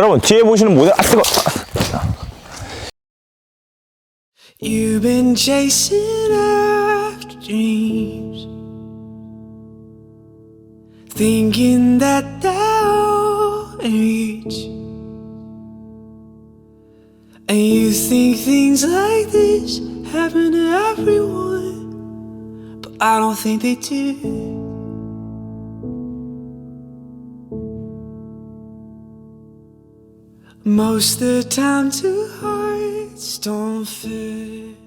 여러분 뒤에 보시는 모델 아 뜨거 You've been chasing after dreams, thinking that they'll reach. And you think things like this happen to everyone, but I don't think they do. Most the time, two hearts don't fit.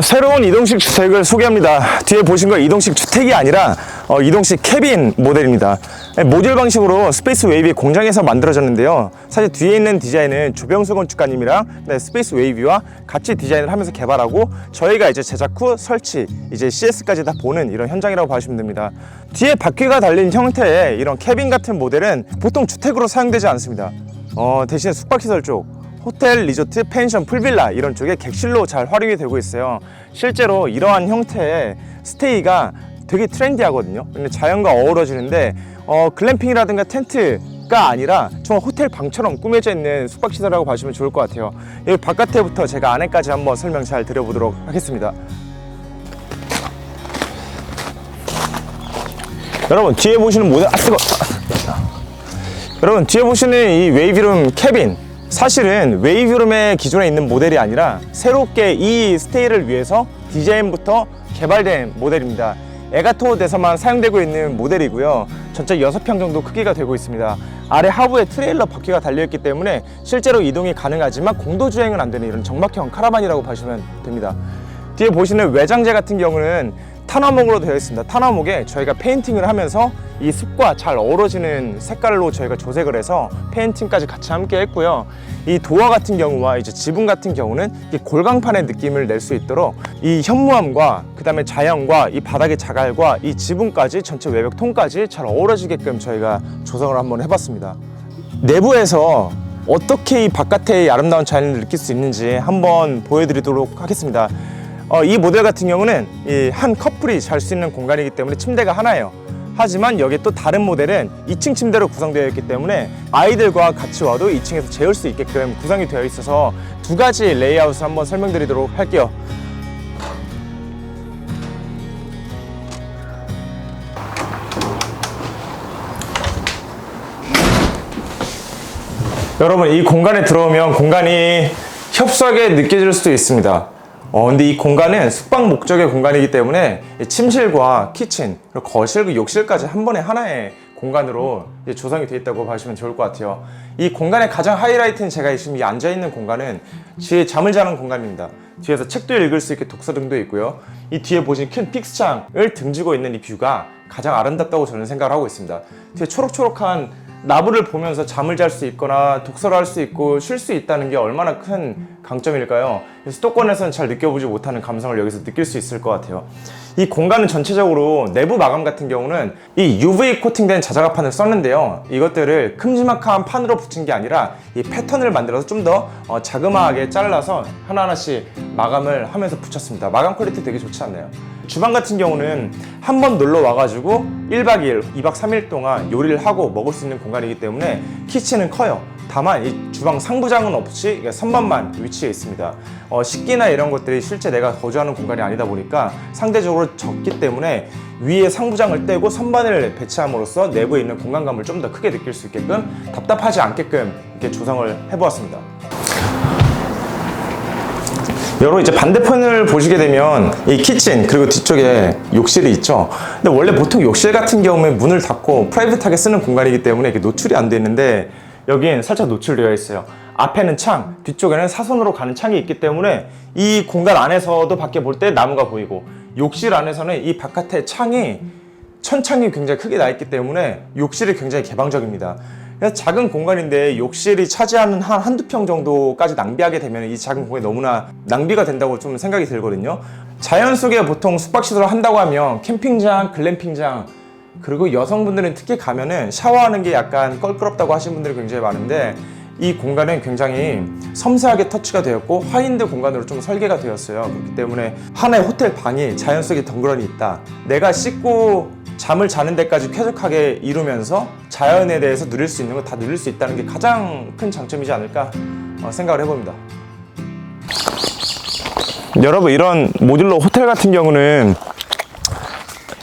새로운 이동식 주택을 소개합니다. 뒤에 보신 거 이동식 주택이 아니라 어, 이동식 캐빈 모델입니다. 네, 모듈 방식으로 스페이스 웨이비 공장에서 만들어졌는데요. 사실 뒤에 있는 디자인은 조병수 건축가님이랑 네, 스페이스 웨이비와 같이 디자인을 하면서 개발하고 저희가 이제 제작 후 설치, 이제 CS까지 다 보는 이런 현장이라고 봐주시면 됩니다. 뒤에 바퀴가 달린 형태의 이런 캐빈 같은 모델은 보통 주택으로 사용되지 않습니다. 어, 대신에 숙박시설 쪽 호텔, 리조트, 펜션, 풀빌라 이런 쪽에 객실로 잘 활용이 되고 있어요. 실제로 이러한 형태의 스테이가 되게 트렌디하거든요. 자연과 어우러지는데 어, 글램핑이라든가 텐트가 아니라 정말 호텔 방처럼 꾸며져 있는 숙박시설이라고 봐주면 좋을 것 같아요. 여기 바깥에부터 제가 안에까지 한번 설명 잘 드려보도록 하겠습니다. 여러분 뒤에 보시는 모델 아 뜨거 여러분 뒤에 보시는 이 웨이비룸 캐빈 사실은 웨이비룸의 기존에 있는 모델이 아니라 새롭게 이 스테이를 위해서 디자인부터 개발된 모델입니다. 에가토드에서만 사용되고 있는 모델이고요. 전체 6평 정도 크기가 되고 있습니다. 아래 하부에 트레일러 바퀴가 달려있기 때문에 실제로 이동이 가능하지만 공도 주행은 안 되는 이런 정박형 카라반이라고 보시면 됩니다. 뒤에 보시는 외장재 같은 경우는 탄화목으로 되어 있습니다. 탄화목에 저희가 페인팅을 하면서 이 숲과 잘 어우러지는 색깔로 저희가 조색을 해서 페인팅까지 같이 함께 했고요. 이 도어 같은 경우와 이제 지붕 같은 경우는 이 골강판의 느낌을 낼 수 있도록 이 현무암과 그 다음에 자연과 이 바닥의 자갈과 이 지붕까지 전체 외벽 통까지 잘 어우러지게끔 저희가 조성을 한번 해봤습니다. 내부에서 어떻게 이 바깥의 아름다운 자연을 느낄 수 있는지 한번 보여드리도록 하겠습니다. 어, 이 모델 같은 경우는 이 한 커플이 잘 수 있는 공간이기 때문에 침대가 하나예요. 하지만 여기 또 다른 모델은 2층 침대로 구성되어 있기 때문에 아이들과 같이 와도 2층에서 재울 수 있게끔 구성이 되어 있어서 두 가지 레이아웃을 한번 설명드리도록 할게요. 여러분 이 공간에 들어오면 공간이 협소하게 느껴질 수도 있습니다. 어, 근데 이 공간은 숙박 목적의 공간이기 때문에 이 침실과 키친, 그리고 거실, 그 욕실까지 한 번에 하나의 공간으로 조성이 되어 있다고 봐주시면 좋을 것 같아요. 이 공간의 가장 하이라이트는 제가 지금 이 앉아 있는 공간은 뒤에 잠을 자는 공간입니다. 뒤에서 책도 읽을 수 있게 독서등도 있고요. 이 뒤에 보신 큰 픽스창을 등지고 있는 이 뷰가 가장 아름답다고 저는 생각을 하고 있습니다. 뒤에 초록초록한 나무를 보면서 잠을 잘 수 있거나 독서를 할 수 있고 쉴 수 있다는 게 얼마나 큰 강점일까요? 수도권에서는 잘 느껴보지 못하는 감성을 여기서 느낄 수 있을 것 같아요. 이 공간은 전체적으로 내부 마감 같은 경우는 이 UV 코팅된 자작합판을 썼는데요. 이것들을 큼지막한 판으로 붙인 게 아니라 이 패턴을 만들어서 좀더 어, 자그마하게 잘라서 하나하나씩 마감을 하면서 붙였습니다. 마감 퀄리티 되게 좋지 않나요? 주방 같은 경우는 한 번 놀러 와가지고 1박 2일, 2박 3일 동안 요리를 하고 먹을 수 있는 공간이기 때문에 키친은 커요. 다만 이 주방 상부장은 없이 선반만 위치해 있습니다. 어, 식기나 이런 것들이 실제 내가 거주하는 공간이 아니다 보니까 상대적으로 적기 때문에 위에 상부장을 떼고 선반을 배치함으로써 내부에 있는 공간감을 좀 더 크게 느낄 수 있게끔 답답하지 않게끔 이렇게 조성을 해보았습니다. 여러분 이제 반대편을 보시게 되면 이 키친 그리고 뒤쪽에 욕실이 있죠. 근데 원래 보통 욕실 같은 경우에 문을 닫고 프라이빗하게 쓰는 공간이기 때문에 이게 노출이 안 되는데 여긴 살짝 노출되어 있어요. 앞에는 창, 뒤쪽에는 사선으로 가는 창이 있기 때문에 이 공간 안에서도 밖에 볼 때 나무가 보이고 욕실 안에서는 이 바깥에 창이 천창이 굉장히 크게 나 있기 때문에 욕실이 굉장히 개방적입니다. 그래서 작은 공간인데 욕실이 차지하는 한 한두 평 정도까지 낭비하게 되면 이 작은 공간이 너무나 낭비가 된다고 좀 생각이 들거든요. 자연 속에 보통 숙박시설을 한다고 하면 캠핑장, 글램핑장, 그리고 여성분들은 특히 가면은 샤워하는 게 약간 껄끄럽다고 하시는 분들이 굉장히 많은데 이 공간은 굉장히 섬세하게 터치가 되었고 하인드 공간으로 좀 설계가 되었어요. 그렇기 때문에 하나의 호텔 방이 자연 속에 덩그러니 있다. 내가 씻고 잠을 자는 데까지 쾌적하게 이루면서 자연에 대해서 누릴 수 있는 거 다 누릴 수 있다는 게 가장 큰 장점이지 않을까 어, 생각을 해봅니다. 여러분 이런 모듈러 호텔 같은 경우는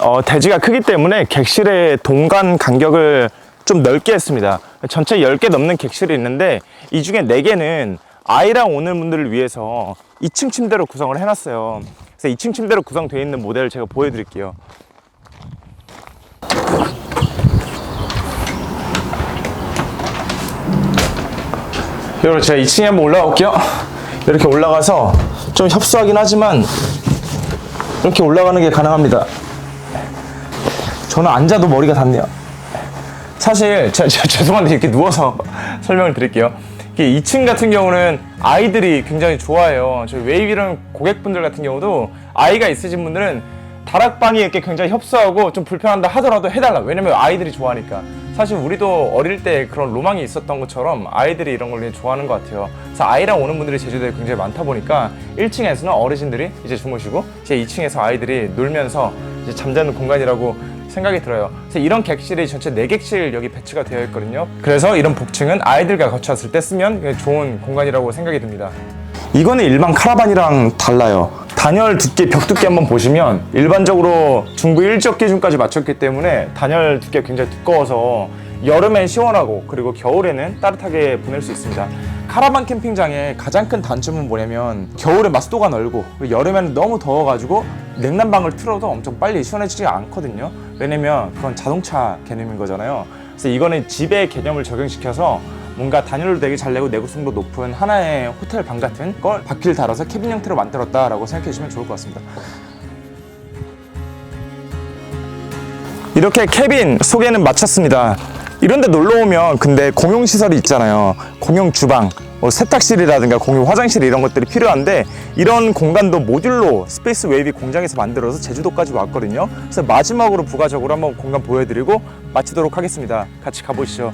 어, 대지가 크기 때문에 객실의 동간 간격을 좀 넓게 했습니다. 전체 10개 넘는 객실이 있는데 이 중에 4개는 아이랑 오는 분들을 위해서 2층 침대로 구성을 해놨어요. 그래서 2층 침대로 구성되어 있는 모델을 제가 보여드릴게요. 여러분 제가 2층에 한번 올라가 볼게요. 이렇게 올라가서 좀 협소하긴 하지만 이렇게 올라가는 게 가능합니다. 저는 앉아도 머리가 닿네요. 사실 제, 제- 죄송한데 이렇게 누워서 설명을 드릴게요. 이게 2층 같은 경우는 아이들이 굉장히 좋아해요. 저희 웨이비랑 고객분들 같은 경우도 아이가 있으신 분들은 다락방이 이렇게 굉장히 협소하고 좀 불편한다 하더라도 해달라. 왜냐면 아이들이 좋아하니까. 사실 우리도 어릴 때 그런 로망이 있었던 것처럼 아이들이 이런 걸 좋아하는 것 같아요. 그래서 아이랑 오는 분들이 제주도에 굉장히 많다 보니까 1층에서는 어르신들이 이제 주무시고 이제 2층에서 아이들이 놀면서 이제 잠자는 공간이라고 생각이 들어요. 그래서 이런 객실이 전체 4객실 여기 배치가 되어 있거든요. 그래서 이런 복층은 아이들과 왔을 때 쓰면 좋은 공간이라고 생각이 듭니다. 이거는 일반 카라반이랑 달라요. 단열 두께, 벽 두께 한번 보시면 일반적으로 중부 일지역 기준까지 맞췄기 때문에 단열 두께가 굉장히 두꺼워서 여름엔 시원하고 그리고 겨울에는 따뜻하게 보낼 수 있습니다. 카라반 캠핑장의 가장 큰 단점은 뭐냐면 겨울에 마스도가 넓고 여름에는 너무 더워가지고 냉난방을 틀어도 엄청 빨리 시원해지지가 않거든요. 왜냐면 그건 자동차 개념인 거잖아요. 그래서 이거는 집의 개념을 적용시켜서 뭔가 단열도 되게 잘 내고 내구성도 높은 하나의 호텔 방 같은 걸 바퀴를 달아서 캐빈 형태로 만들었다라고 생각해 주시면 좋을 것 같습니다. 이렇게 캐빈 소개는 마쳤습니다. 이런데 놀러 오면 근데 공용 시설이 있잖아요. 공용 주방, 뭐 세탁실이라든가 공용 화장실 이런 것들이 필요한데 이런 공간도 모듈로 스페이스 웨이비 공장에서 만들어서 제주도까지 왔거든요. 그래서 마지막으로 부가적으로 한번 공간 보여드리고 마치도록 하겠습니다. 같이 가보시죠.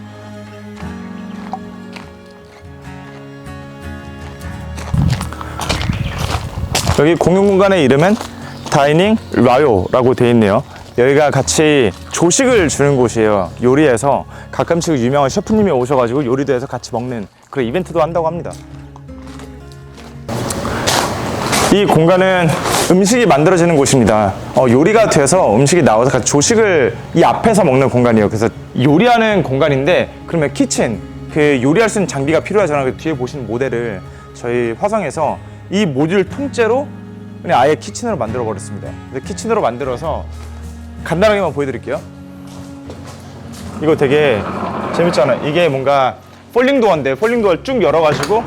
여기 공용 공간의 이름은 다이닝 라요라고 되어 있네요. 여기가 같이 조식을 주는 곳이에요. 요리해서 가끔씩 유명한 셰프님이 오셔가지고 요리도 해서 같이 먹는 그런 이벤트도 한다고 합니다. 이 공간은 음식이 만들어지는 곳입니다. 어, 요리가 돼서 음식이 나와서 같이 조식을 이 앞에서 먹는 공간이에요. 그래서 요리하는 공간인데 그러면 키친 그 요리할 수 있는 장비가 필요하잖아요. 그 뒤에 보시는 모델을 저희 화성에서 이 모듈 통째로 그냥 아예 키친으로 만들어 버렸습니다. 키친으로 만들어서 간단하게만 보여드릴게요. 이거 되게 재밌잖아요. 이게 뭔가 폴링 도어인데 폴링 도어를 쭉 열어가지고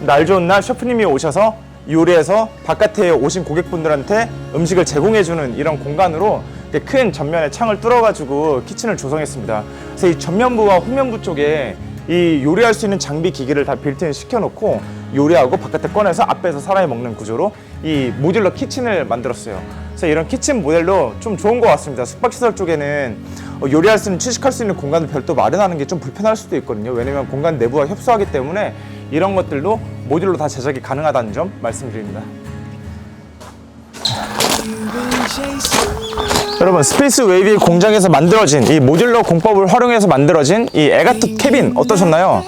날 좋은 날 셰프님이 오셔서 요리해서 바깥에 오신 고객분들한테 음식을 제공해주는 이런 공간으로 큰 전면에 창을 뚫어가지고 키친을 조성했습니다. 그래서 이 전면부와 후면부 쪽에 이 요리할 수 있는 장비 기기를 다 빌트인 시켜놓고 요리하고 바깥에 꺼내서 앞에서 사람이 먹는 구조로 이 모듈러 키친을 만들었어요. 그래서 이런 키친 모델도 좀 좋은 것 같습니다. 숙박시설 쪽에는 어, 요리할 수 있는 취식할 수 있는 공간을 별도 마련하는 게 좀 불편할 수도 있거든요. 왜냐면 공간 내부가 협소하기 때문에 이런 것들도 모듈로 다 제작이 가능하다는 점 말씀드립니다. 여러분 스페이스 웨이비 공장에서 만들어진 이 모듈러 공법을 활용해서 만들어진 이 에가토 캐빈 어떠셨나요?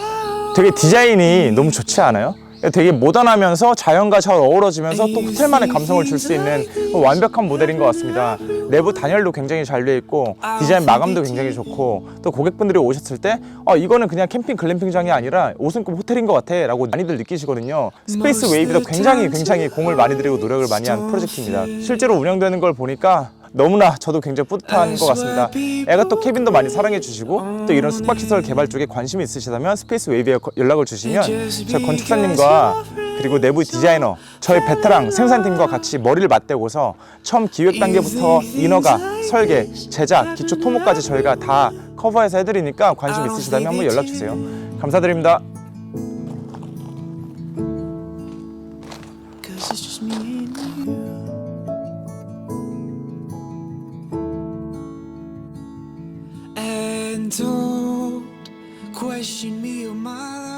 되게 디자인이 너무 좋지 않아요? 되게 모던하면서 자연과 잘 어우러지면서 또 호텔만의 감성을 줄 수 있는 완벽한 모델인 것 같습니다. 내부 단열도 굉장히 잘 되어 있고 디자인 마감도 굉장히 좋고 또 고객분들이 오셨을 때 어, 이거는 그냥 캠핑 글램핑장이 아니라 5승급 호텔인 것 같아 라고 많이들 느끼시거든요. 스페이스 웨이비도 굉장히 굉장히 공을 많이 들이고 노력을 많이 한 프로젝트입니다. 실제로 운영되는 걸 보니까 너무나 저도 굉장히 뿌듯한 것 같습니다. 애가 또 케빈도 많이 사랑해 주시고 또 이런 숙박시설 개발 쪽에 관심이 있으시다면 스페이스 웨이비에 거- 연락을 주시면 저희 건축사님과 그리고 내부 디자이너 저희 베테랑 생산팀과 같이 머리를 맞대고서 처음 기획 단계부터 인허가, 설계, 제작, 기초 토목까지 저희가 다 커버해서 해드리니까 관심 있으시다면 한번 연락 주세요. 감사드립니다. Don't question me or my